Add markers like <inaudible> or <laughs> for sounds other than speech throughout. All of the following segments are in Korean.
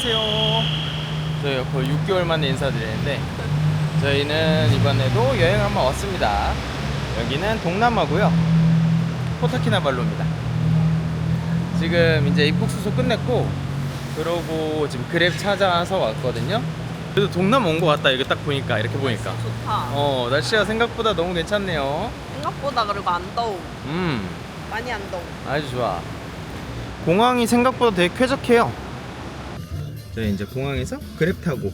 안녕하세요. 저희 거의 6개월 만에 인사드리는데 저희는 이번에도 여행 한번 왔습니다. 여기는 동남아고요. 코타키나발루입니다. 지금 이제 입국 수속 끝냈고 그러고 지금 그랩 찾아서 왔거든요. 그래도 동남아 온것 같다. 이거 딱 보니까 이렇게 보니까. 좋다. 어 날씨가 생각보다 너무 괜찮네요. 생각보다 그리고 안 더워. 음 많이 안 더워. 아주 좋아. 공항이 생각보다 되게 쾌적해요. 저희 이제 공항에서 그랩 타고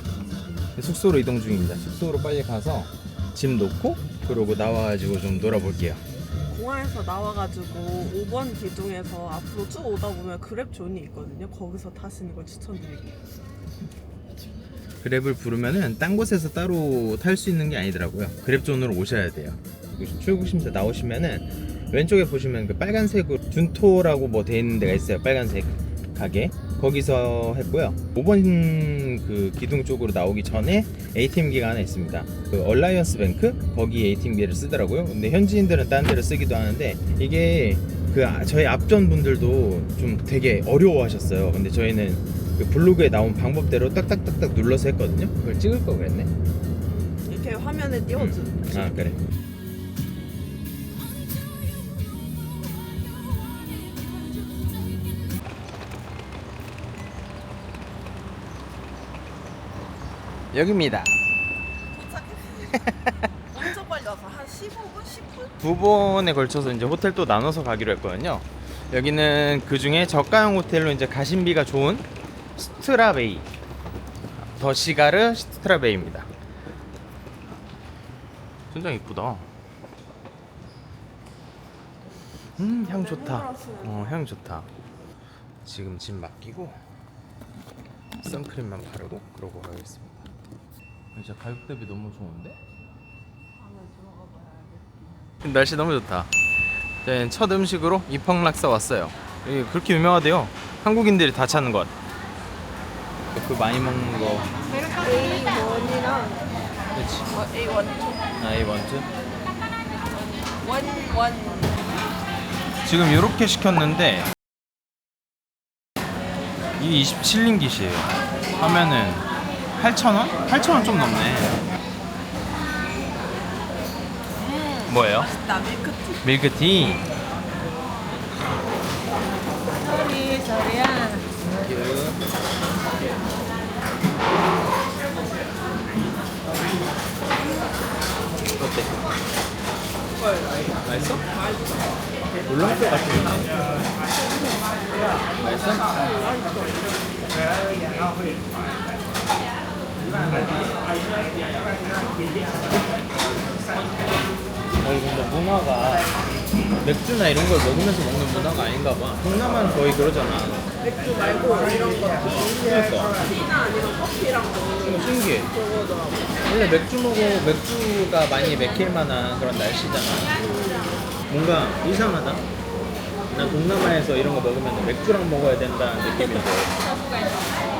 숙소로 이동 중입니다. 숙소로 빨리 가서 짐 놓고 그러고 나와가지고 좀 놀아볼게요. 공항에서 나와가지고 5번 기둥에서 앞으로 쭉 오다 보면 그랩 존이 있거든요. 거기서 타시는 걸 추천드릴게요. 그랩을 부르면은 딴 곳에서 따로 탈 수 있는 게 아니더라고요. 그랩 존으로 오셔야 돼요. 여기 출국 심사 나오시면은 왼쪽에 보시면 그 빨간색으로 둔토라고 뭐 돼 있는 데가 있어요. 빨간색 가게 거기서 했고요. 5번 그 기둥 쪽으로 나오기 전에 ATM기가 하나 있습니다. 그 얼라이언스 뱅크 거기 ATM기를 쓰더라고요. 근데 현지인들은 딴 데를 쓰기도 하는데 이게 그 아- 저희 앞전 분들도 좀 되게 어려워하셨어요. 근데 저희는 그 블로그에 나온 방법대로 딱딱딱딱 눌러서 했거든요. 그걸 찍을 거 그랬네. 이렇게 화면에 띄워줘. 아 그래. 여기입니다. <laughs> 엄청 빨리 와서 한 15분, 10분? 두 번에 걸쳐서 이제 호텔 또 나눠서 가기로 했거든요. 여기는 그 중에 저가형 호텔로 이제 가심비가 좋은 스트라베이, 더 시가르 스트라베이입니다. 굉장 이쁘다. 음, 향 좋다. 어, 향 좋다. 지금 짐 맡기고 선크림만 바르고 그러고 가겠습니다. 진짜 가격 대비 너무 좋은데? 날씨 너무 좋다. 저희는 첫 음식으로 이펑락사 왔어요. 여기 그렇게 유명하대요. 한국인들이 다 찾는 것. 그 많이 먹는 거. A1이랑 그렇지. 어, A1, 아 이 원트. 1, 1. 지금 이렇게 시켰는데 이 27링깃이에요. 하면은 8,000원? 8,000원 좀 넘네. 뭐예요? 맛있다, 밀크티. 밀크티. 우리 자리야. 어때? 맛있어? 울렁뼈 같은데? 맛있어? 어, 근데 문화가 맥주나 이런 걸 먹으면서 먹는 문화가 아닌가 봐. 동남아는 거의 그러잖아. 맥주 말고 이런 거. 그러니까. 티나 아니면 커피랑 먹는 어, 신기해. 거더라고. 원래 맥주 먹어 맥주가 많이 맥힐 만한 그런 날씨잖아. 뭔가 이상하다. 난 동남아에서 이런 거 먹으면 맥주랑 먹어야 된다는 느낌인데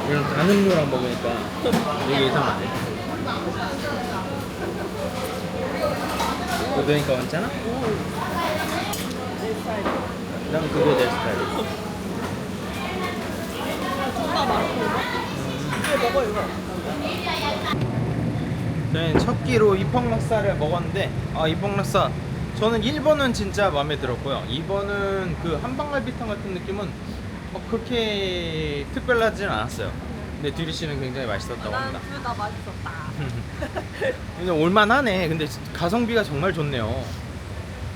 이런 단 음료랑 먹으니까 되게 이상하네. 그러니까 괜찮아? 내 스타일. 난 그게 내 스타일이야. 존나 많고. 먹어, 이거. 저희는 첫 끼로 이펑락사를 먹었는데 아 이펑락사 저는 1번은 진짜 마음에 들었고요 2번은 그 한방갈비탕 같은 느낌은 뭐 그렇게 특별하진 않았어요 근데 듀리 씨는 굉장히 맛있었다고 합니다 난둘 다 맛있었다. <laughs> 근데 올만하네 근데 가성비가 정말 좋네요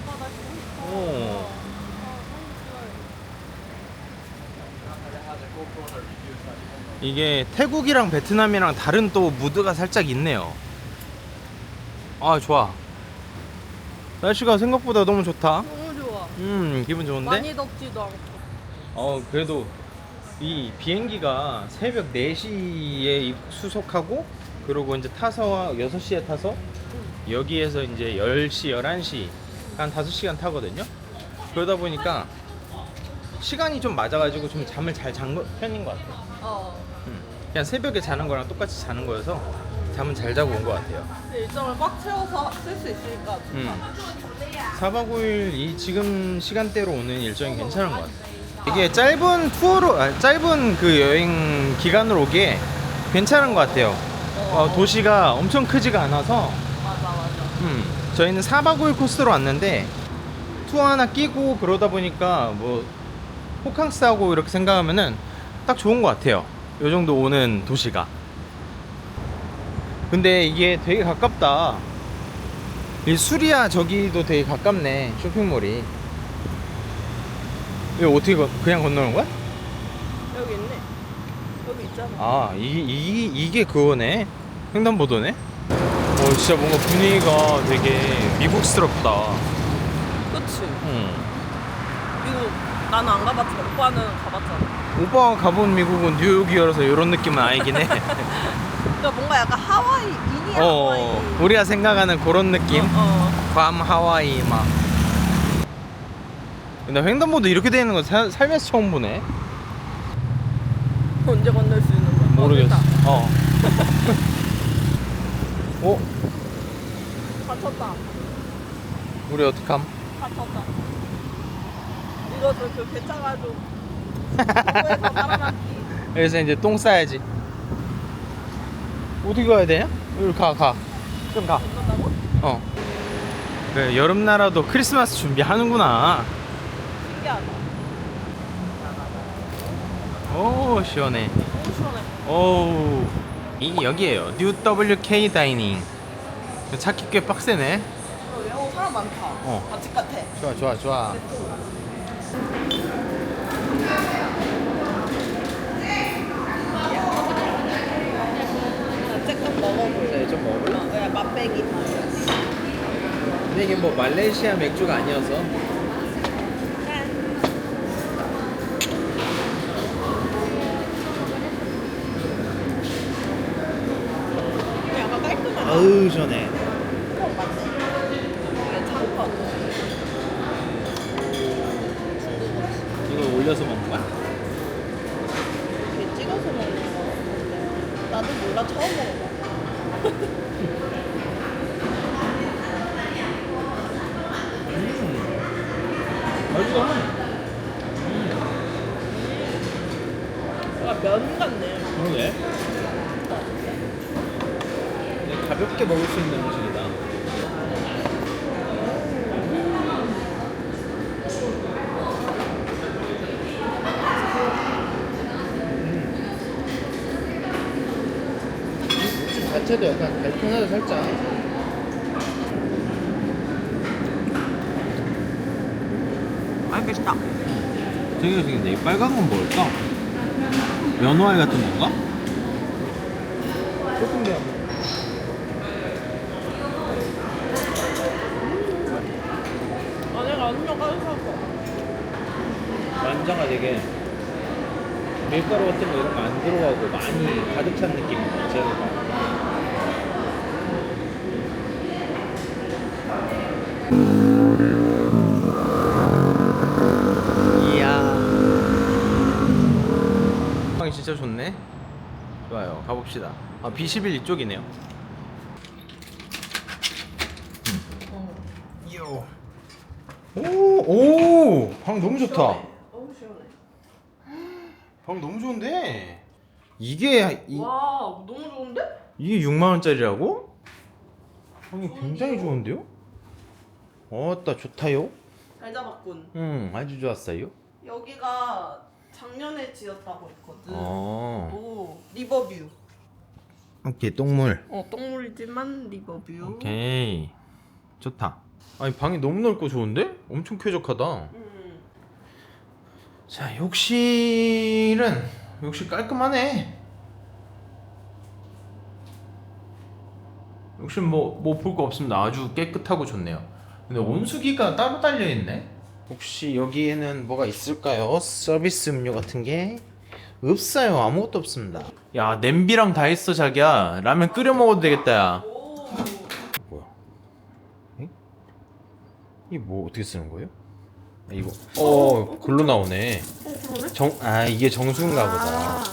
아, 나 진짜. 오. 이게 태국이랑 베트남이랑 다른 또 무드가 살짝 있네요 아 좋아 날씨가 생각보다 너무 좋다 너무 좋아. 음 기분 좋은데 많이 덥지도 않고. 어 그래도 이 비행기가 새벽 4시에 수속하고 그러고 이제 타서 6시에 타서 여기에서 이제 10시, 11시 한 5시간 타거든요. 그러다 보니까 시간이 좀 맞아가지고 좀 잠을 잘 잔 편인 것 같아요. 어. 음. 그냥 새벽에 자는 거랑 똑같이 자는 거여서 잠은 잘 자고 온 것 같아요. 일정을 꽉 채워서 쓸 수 있으니까 좋다. 음. 4박 5일 이 지금 시간대로 오는 일정이 괜찮은 것 같아요. 이게 짧은 투어로 아, 짧은 그 여행 기간으로 오기에 괜찮은 것 같아요. 어, 도시가 엄청 크지가 않아서 맞아 맞아. 음, 저희는 4박 5일 코스로 왔는데 투어 하나 끼고 그러다 보니까 뭐 호캉스하고 이렇게 생각하면은 딱 좋은 것 같아요. 요 정도 오는 도시가. 근데 이게 되게 가깝다. 이 수리아 저기도 되게 가깝네 쇼핑몰이. 이거 어떻게 건- 그냥 건너는 거야? 여기 있네. 여기 있잖아. 아 이게 이게, 이게 그거네 횡단보도네 어 진짜 뭔가 분위기가 되게 미국스럽다 그치. 응. 미국 나는 안 가봤지만 오빠는 가봤잖아. 오빠가 가본 미국은 뉴욕이어서 이런 느낌은 아니긴 해 <laughs> 그러니까 뭔가 약간 하와이 미니 어, 하와이. 우리가 생각하는 그런 느낌 어, 어. 괌 하와이 막 근데 횡단보도 이렇게 되는 건 살- 살면서 처음 보네 언제 건널 수 있는 거야? 모르겠어 어, 됐다. 어 <laughs> 어? 다쳤다. 우리 어떡함? 다쳤다. 이것도 그 배차가지고 도에서. 여기서 이제 똥 싸야지. 어디 가야 되냐? 여기 가, 가. 좀 가. 건넌다고? 어. 그래, 여름 나라도 크리스마스 준비하는구나. 신기하다. 오, 시원해. 너무 시원해. 오. 이 여기에요. New WK 다이닝. 찾기 꽤 빡세네. 그러게. 어, 사람 많다. 어. 맛집 같아. 좋아, 좋아, 좋아. 나 쬐끔 먹어볼래. 네, 좀 먹을래? 어, 그냥 맛배기. 근데 이게 뭐 말레이시아 맥주가 아니어서. 그냥 약간 깔끔하다. 아우, 시원해. 창pot 맞지? 이게 창pot. 이거 올려서 먹는 거야? 이렇게 찍어서 먹는 거 같은데. 나도 몰라. 처음 먹어봐. 맛있어. 약간 면 같네. 그러게. 가볍게 먹을 수 있는 음식이다. 음. 자체도 약간 달콤하다 살짝. 맛있겠다. 되게 생긴데 이 빨간 건 뭘까? 연어알 같은 건가? 조금 더. 안에가 완전 깔끔하고. 되게 밀가루 같은 거 이런 거 안 들어가고 많이 가득 찬. 이야. 방이 진짜 좋네. 좋아요. 가봅시다. 아 B11 이쪽이네요. 요. 오, 오, 방 너무 좋다. 방 너무 좋은데. 이게 이, 와, 너무 좋은데? 이게 6만 원짜리라고? 방이 굉장히 좋은데요? 어따 좋다요. 잘 잡았군. 음, 아주 좋았어요. 여기가 작년에 지었다고 했거든. 어, 오, 리버뷰. 오케이 똥물. 어, 똥물이지만 리버뷰. 오케이, 좋다. 아니 방이 너무 넓고 좋은데? 엄청 쾌적하다. 음. 자, 욕실은 욕실 깔끔하네. 욕실 뭐뭐 볼 거 없습니다. 아주 깨끗하고 좋네요. 근데 온수기가 따로 달려 있네. 혹시 여기에는 뭐가 있을까요? 서비스 음료 같은 게 없어요. 아무것도 없습니다. 야, 냄비랑 다 있어, 자기야. 라면 끓여 먹어도 되겠다, 야. 오. 뭐야? 에? 이게 뭐 어떻게 쓰는 거예요? 아, 이거 어 글로 나오네. 어, 그러네? 정 아 이게 정수인가 보다. 아,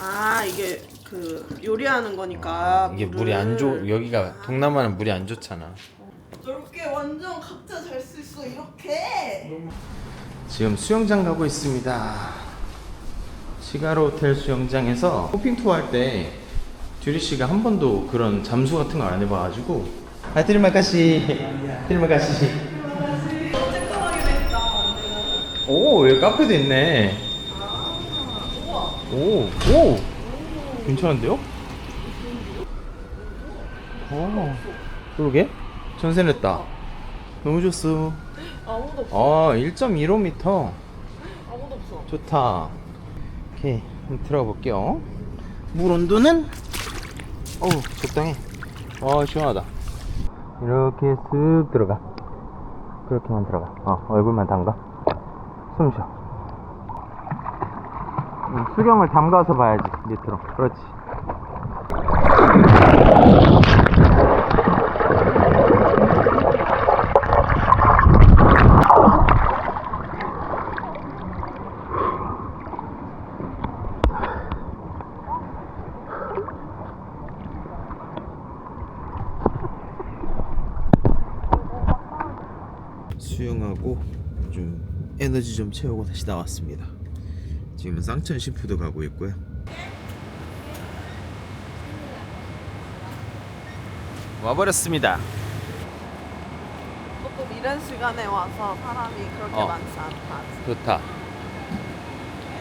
아, 이게 그 요리하는 거니까. 이게 물을- 물이 안 좋. 여기가 동남아는 물이 안 좋잖아. 넓게 완전 각자 잘 수 있어 이렇게. 지금 수영장 가고 있습니다. 시가로 호텔 수영장에서 호핑 투어 할 때 듀리 씨가 한 번도 그런 잠수 같은 거안 해봐가지고 아 트리마카시 트리마카시 오 여기 카페도 있네 오 오 괜찮은데요? 오 그러게 전세 냈다 너무 좋소 아무도 없어. 아 1.15m 아무도 없어. 좋다. 오케이, 한번 들어가 볼게요. 물 온도는 어우 적당해. 어 시원하다. 이렇게 쓱 들어가. 그렇게만 들어가. 어 얼굴만 담가. 숨 쉬어. 음, 수경을 담가서 봐야지 밑으로. 그렇지. 수영하고 좀 에너지 좀 채우고 다시 나왔습니다. 지금은 쌍천 시푸드 가고 있고요. 와버렸습니다. 조금 이런 시간에 와서 사람이 그렇게 어. 많지 않다. 좋다.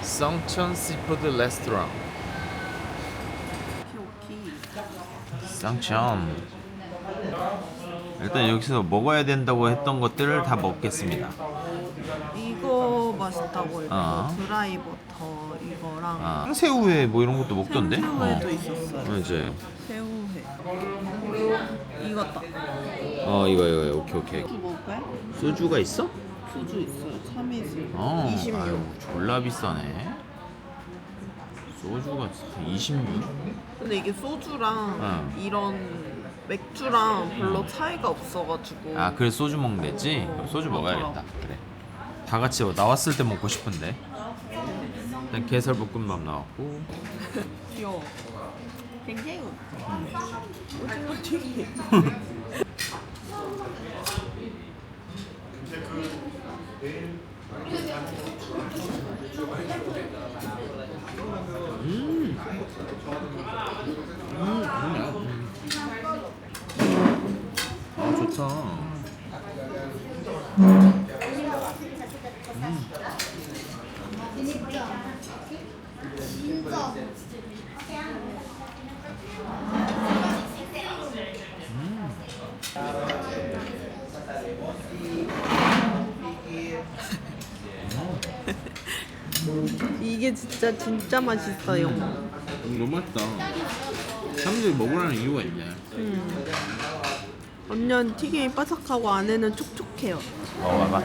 쌍천 시푸드 레스토랑. 쌍천. 일단 여기서 먹어야 된다고 했던 것들을 다 먹겠습니다. 이거 맛있다고 했고 어. 드라이 버터 이거랑 아, 새우회 뭐 이런 것도 먹던데? 생새우회도 어. 있었어요. 맞아요. 새우회. 그리고 이것다. 어 이거 이거 오케이 오케이. 소주 먹을까요? 소주가 있어? 소주 있어요. 참이슬. 어, 26. 아유, 졸라 비싸네. 소주가 진짜 26? 근데 이게 소주랑 어. 이런 맥주랑 별로 차이가 없어가지고 아, 그래 소주 먹는댔지? 어, 그럼 소주. 먹어야겠다. 그래. 다 같이 나왔을 때 먹고 싶은데. 일단 게살 볶음밥 나왔고. 귀여워. 굉장히 오징어 튀김. 음. 아, 좋다. 이게 진짜 진짜 맛있어요. 음, 너무 맛있다. 사람들이 먹으라는 이유가 있네. 음. 완전 튀김이 바삭하고 안에는 촉촉해요. 먹어봐봐.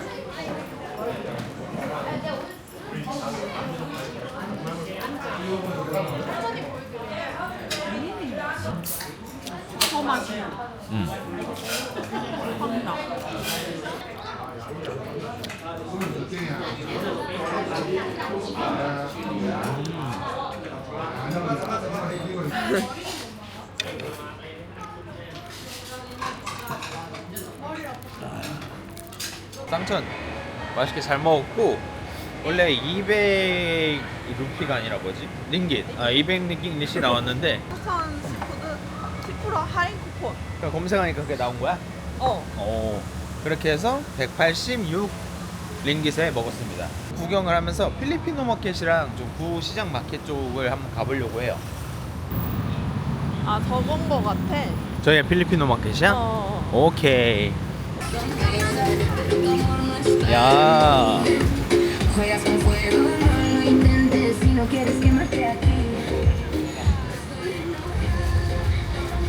더 맛이 음. 확 나. 쌍천 맛있게 잘 먹었고 원래 200 루피가 아니라 뭐지? 링깃 아200 링깃이 나왔는데 부산 시푸드 10% 할인 쿠폰. 그냥 검색하니까 그게 나온 거야? 어. 어 그렇게 해서 186 링깃에 먹었습니다 구경을 하면서 필리핀노 마켓이랑 좀 구시장 마켓 쪽을 한번 가보려고 해요 아 저건 거 같아. 저희가 필리핀노 마켓이야? 어. 오케이 야 Juegas con fuego, no lo intentes si no quieres quemarte aquí.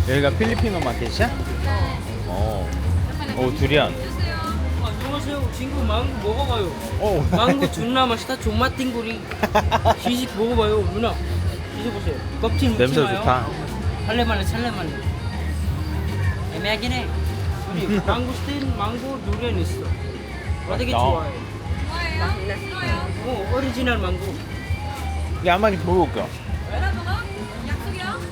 여기가 필리핀노 마켓이야? 어. 오 두리안. 안녕하세요. 친구 망고 먹어봐요. 오. 망고 존나 맛있다. 존맛 띵구리. <laughs> 시식 먹어봐요. 누나. 드셔보세요. 껍질 묻지 냄새 마요. 좋다. 살레말레 살레말레. 애매하긴 해. 우리 <laughs> 망고스틴 망고 누리안 있어. 어떻게. 좋아해? 어, 오리지널 망고. 야 보고 올게요.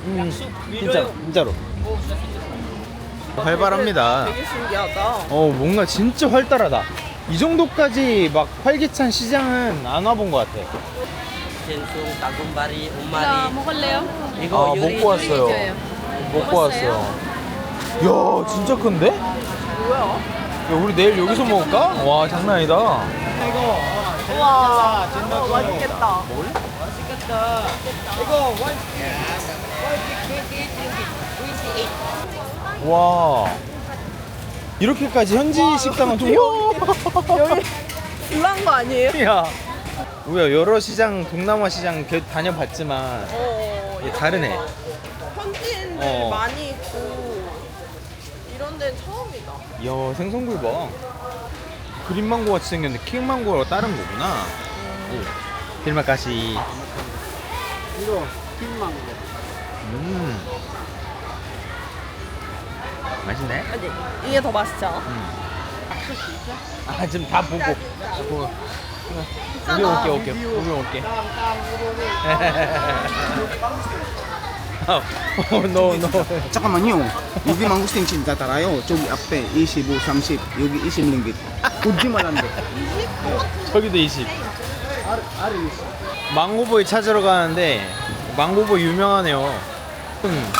음, 약속 진짜. 진짜로. 오, 진짜 진짜. 활발합니다. 되게 신기하다. 어 뭔가 진짜 활달하다. 이 정도까지 막 활기찬 시장은 안 와본 것 같아. 젠송, 다금바리, 온마리. 먹을래요? 이거 아, 요리 먹고 왔어요. 먹고 왔어요. 이야, 진짜 큰데? 뭐야? 야, 우리 내일 여기서 먹을까? 와, 장난 아니다. 우와 어, 맛있겠다 와. 이렇게까지 현지 식당은 좀. 여기 <laughs> 불난 거 아니에요? 야. 우리가 여러 시장, 동남아 시장 개- 다녀봤지만 어 이게 다르네. 현지인들 어. 많이 있고 이런 데는 처음이다 이야, 생선구이 봐. 그린망고 같이 생겼는데 킹망고가 다른 거구나. 오. 딜마까시. 이거 킹망고. 음. 맛있네. 아니 이게 더 맛있지 않아? 아 지금 다 보고 보고 우리 올게 올게 우리 올게 노노 잠깐만요. 여기 망고스틴 진짜 달아요. 저기 앞에 25, 30, 여기 20링깃. 거짓말한데. 저기도 20 망고보이 찾으러 가는데 망고보이 유명하네요 음,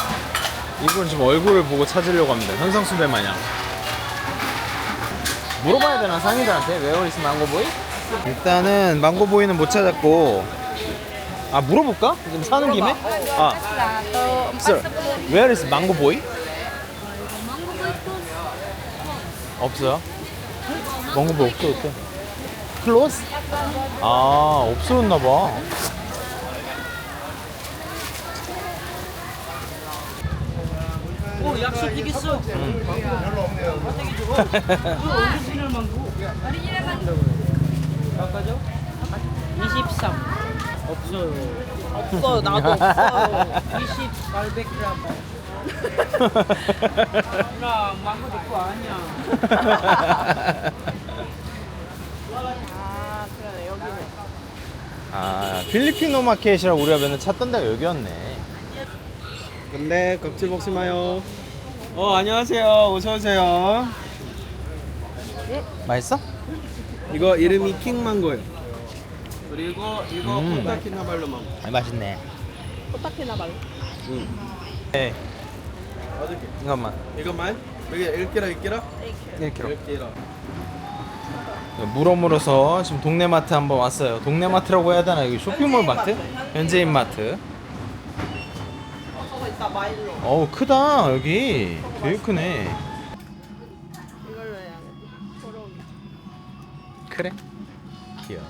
이분 지금 얼굴을 보고 찾으려고 합니다 현상수배 마냥 물어봐야 되나 상인들한테 Where is 망고보이? 일단은 망고보이는 못 찾았고 아 물어볼까? 지금 사는 김에? 아 Sir, where is 망고보이? 없어요? 망고보이 없어졌대 클로스? 아 없어졌나 봐. 오, 약속 되겠어. 되게 좋아. 이거 오리지널 망고. 아까죠? 23. 없어요. 없어요 나도 없어요 <laughs> 2800g. <laughs> 나 망고 내거 아니야. 아 그러네 아 필리핀어 마켓이라고 우리가 맨날 찾던 데가 여기였네. 근데 껍질 먹지 마요. 어 안녕하세요. 어서 오세요. 맛있어? 이거 이름이 킹망고예요. 그리고 이거 음. 코타키나발로 망고. 아, 맛있네. 코타키나 말로 네. 이것만 이거만? 여기 1kg, 1kg? 1kg. 1kg. 물어물어서 지금 동네 마트 한번 왔어요. 동네 마트라고 해야 되나? 여기 쇼핑몰 마트? 현지인 마트. 저거 있다 마일로 어우 크다 여기. 되게 크네. 그래? 귀여워.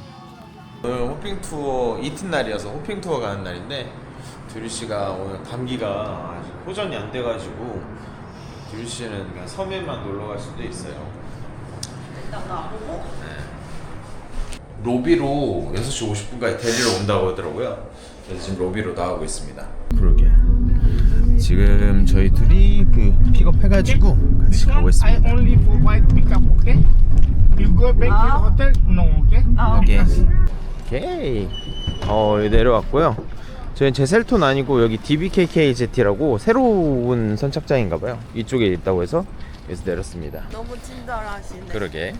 오늘 호핑 투어 이튿날이어서 호핑 투어 가는 날인데 두리 씨가 오늘 감기가 아직 호전이 안 돼가지고 두리 씨는 그냥 섬에만 놀러 갈 수도 있어요. 네. 로비로 6시 50분까지 데리러 온다고 하더라고요. 그래서 지금 로비로 나가고 있습니다. 그러게. 지금 저희 둘이 그 픽업해가지고 같이 가고 있습니다. only provide pickup, okay? You go back to the hotel? No, okay? 오케이. 오케이. 어, 여기 내려왔고요. 저희 제셀톤 아니고 여기 DBKK 제티라고 새로운 선착장인가 봐요. 이쪽에 있다고 해서 여기서 내렸습니다. 너무 친절하시네 그러게.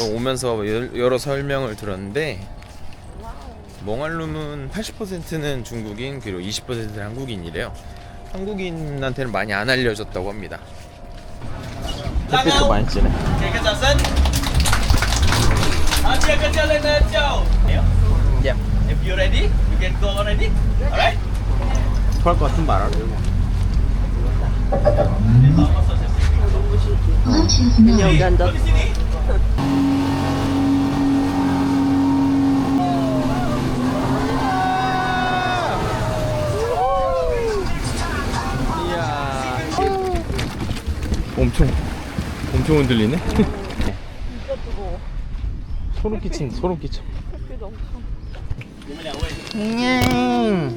어, 오면서 여- 여러 설명을 들었는데 몽알룸은 80%는 중국인 그리고 20%는 한국인이래요. 한국인한테는 많이 안 알려졌다고 합니다. 햇빛도 많이 찌네. Yeah. If you're ready, you can go already. Alright? 토할 것 같은 말 알아. 그냥 앉았어 엄청 엄청 흔들리네. 진짜 <laughs> 뜨거워 소름 끼친 소름 끼쳐. 햇빛 엄청 냥.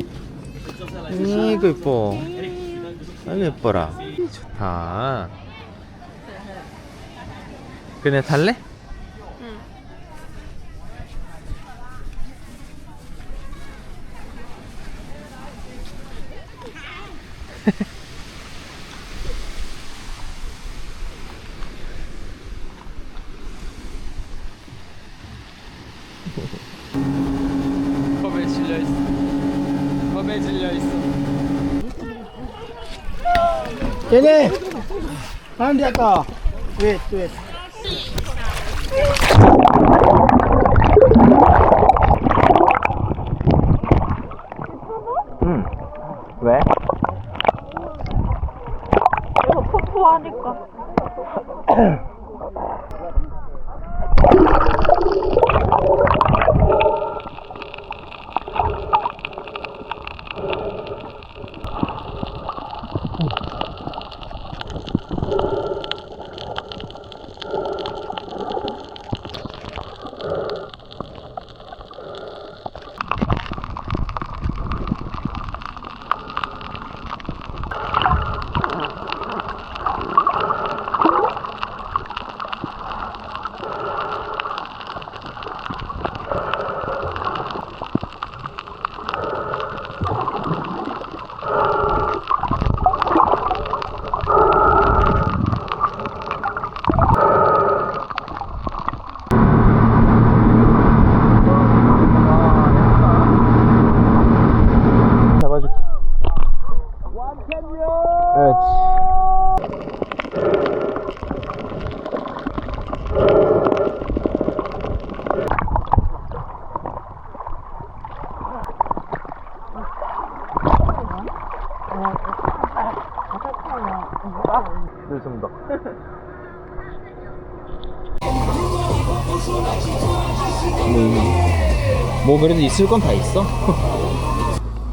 이거 이뻐. 아유 예뻐라. 좋다. 그네 탈래? Sini. Nanti aku. Wait, wait. 뭐, 뭐 그래도 있을 건 다 있어.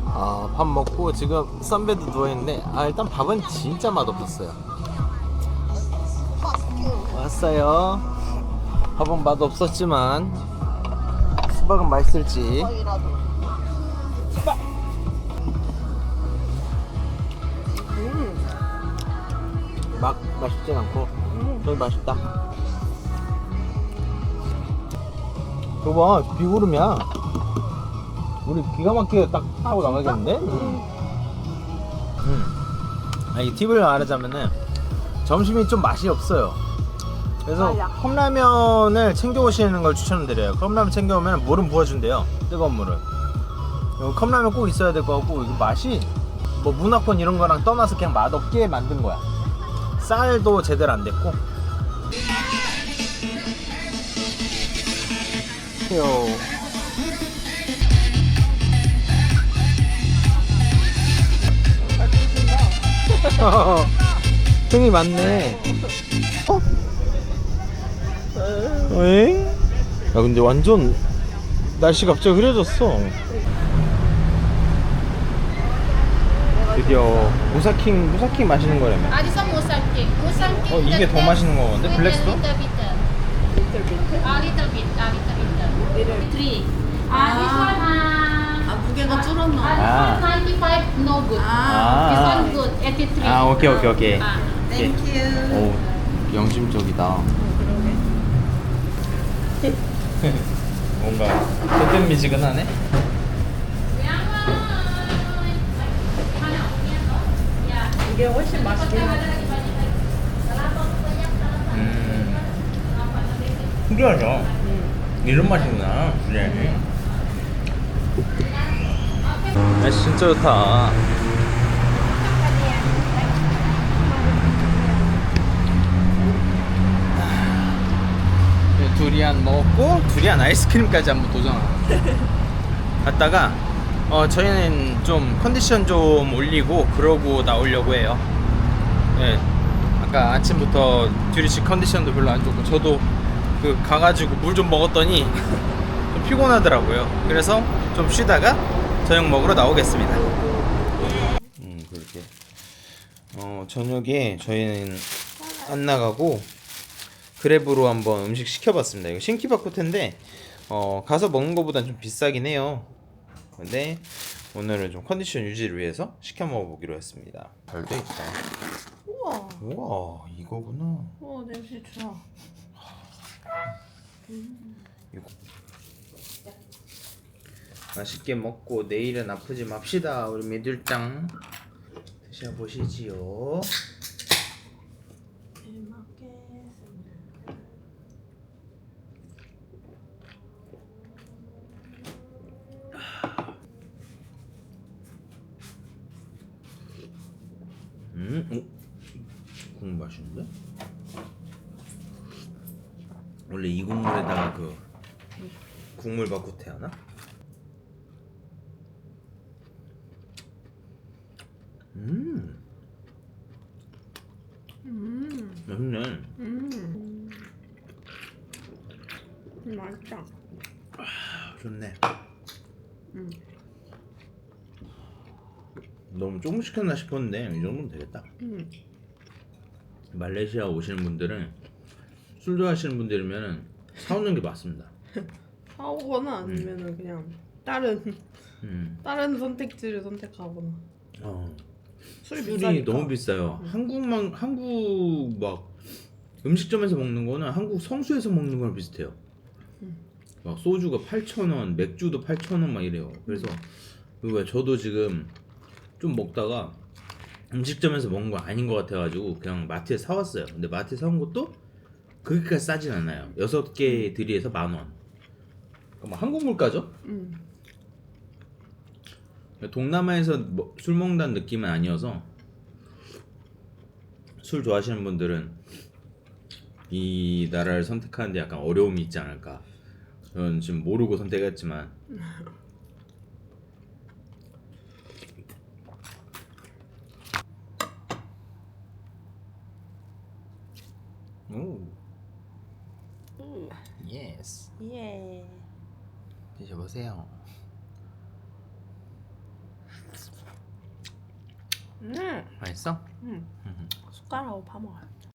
아, 밥 먹고 지금 썬베드 누워있는데 아 일단 밥은 진짜 맛없었어요. 왔어요. 밥은 맛없었지만 수박은 맛있을지. 막 맛있진 않고 좀 맛있다. 저거 봐 비구름이야 우리 기가 막히게 딱 하고 나가겠는데? 음. 아, 이 팁을 말하자면은 점심이 좀 맛이 없어요. 그래서 컵라면을 챙겨 오시는 걸 추천드려요. 컵라면 챙겨 오면 물은 부어준대요. 뜨거운 물은. 그리고 컵라면 꼭 있어야 될 것 같고 이거 맛이 뭐 문화권 이런 거랑 떠나서 그냥 맛없게 만든 거야. 쌀도 제대로 안 됐고. 요. 흥이 많네. 어? 왜? 야 근데 완전 날씨 갑자기 흐려졌어. 드디어 무사킹 무사킹 마시는 거라며. Cake. Musang cake. 어 이게 더 맛있는 거건데 with 블랙스토? Little bitter. Little bit. Ah, little bit. Ah, little bit. Three. Ah, this one. Ah, 아, 무게가 줄었나? 아. ah. 95 no good. 아. This one good. 83. 아 오케이 오케이 오케이. Ah. 땡큐. 오 영심적이다. <laughs> 뭔가 뜨뜻미지근하네. 이게 훨씬 맛있긴 해. 음. 특이하죠? 이런 맛이구나, 그래. 날씨 진짜 좋다. 네, 두리안 먹었고, 두리안 아이스크림까지 한번 도전하고. 갔다가, 어, 저희는 좀 컨디션 좀 올리고, 그러고 나오려고 해요. 네. 아까 아침부터 듀리 씨 컨디션도 별로 안 좋고 저도 그 가가지고 물 좀 먹었더니 <laughs> 좀 피곤하더라고요. 그래서 좀 쉬다가 저녁 먹으러 나오겠습니다. 음 그렇게 어 저녁에 저희는 안 나가고 그랩으로 한번 음식 시켜봤습니다. 이거 신키바코트인데 어 가서 먹는 것보단 좀 비싸긴 해요. 근데 오늘은 좀 컨디션 유지를 위해서 시켜 먹어보기로 했습니다. 잘 돼 있다. 우와. 우와 이거구나 우와, 냄새 좋아. 맛있게 먹고 내일은 아프지 맙시다 우리 미들짱 드셔보시지요 음, 오, 국물 맛있는데? 원래 이 국물에다가 그 국물 받고 태어나? 음, 음, 맛있네. 음. 맛있다. 좋네. 음. 너무 조금 시켰나 싶었는데 이 정도면 되겠다. 음. 말레이시아 오시는 분들은 술 좋아하시는 분들이면 사오는 게 맞습니다. <laughs> 사오거나 아니면 은 그냥 다른 음. 다른 선택지를 선택하거나. 어. 술 술이 비싸니까. 너무 비싸요. 한국만 한국 막 음식점에서 먹는 거는 한국 성수에서 먹는 거랑 비슷해요. 막 소주가 8,000원, 맥주도 8,000원 막 이래요. 그래서 왜 저도 지금 좀 먹다가 음식점에서 먹는 거 아닌 것 같아가지고 그냥 마트에 사왔어요. 근데 마트에 사온 것도 그렇게까지 싸진 않아요. 여섯 개 들이에서 만 원. 그러니까 한국 물가죠? 음. 동남아에서 뭐- 술 먹는다는 느낌은 아니어서 술 좋아하시는 분들은 이 나라를 선택하는데 약간 어려움이 있지 않을까. 저는 지금 모르고 선택했지만 오, 예스. 예. 드셔보세요. 음. 맛있어? 음. 숟가락으로 파 먹어요.